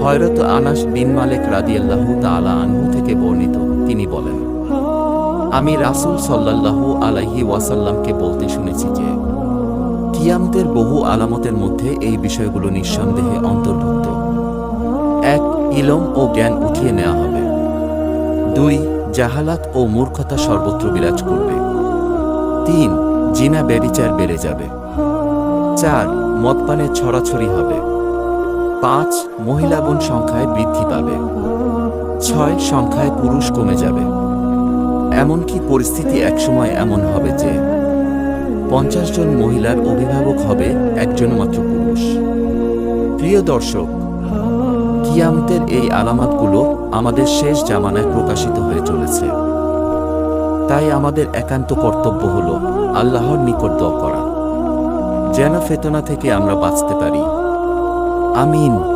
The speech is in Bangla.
হয়রত আনাস বিন মালেক রাদিয়াল্লাহু তাআলা আনহু থেকে বর্ণিত। তিনি বলেন, আমি রাসূল সাল্লাল্লাহু আলাইহি ওয়াসাল্লামকে বলতে শুনেছি যে, কিয়ামতের বহু আলামতের মধ্যে এই বিষয়গুলো নিঃসন্দেহে অন্তর্ভুক্ত। এক, ইলম ও জ্ঞান উঠিয়ে নেওয়া হবে। দুই, জাহালাত ও মূর্খতা সর্বত্র বিরাজ করবে। তিন জিনা ব্যবিচার বেড়ে যাবে। চার, মদপানের ছড়াছড়ি হবে। পাঁচ মহিলাগুণ সংখ্যায় বৃদ্ধি পাবে। ছয় সংখ্যায় পুরুষ কমে যাবে। এমনকি পরিস্থিতি একসময় এমন হবে যে পঞ্চাশ জন মহিলার অভিভাবক হবে একজন মাত্র পুরুষ। প্রিয় দর্শক, কিয়ামতের এই আলামাতগুলো আমাদের শেষ জামানায় প্রকাশিত হয়ে চলেছে। তাই আমাদের একান্ত কর্তব্য হল আল্লাহর নিকট দোয়া করা। যেন ফেতনা থেকে আমরা বাঁচতে পারি। আমিন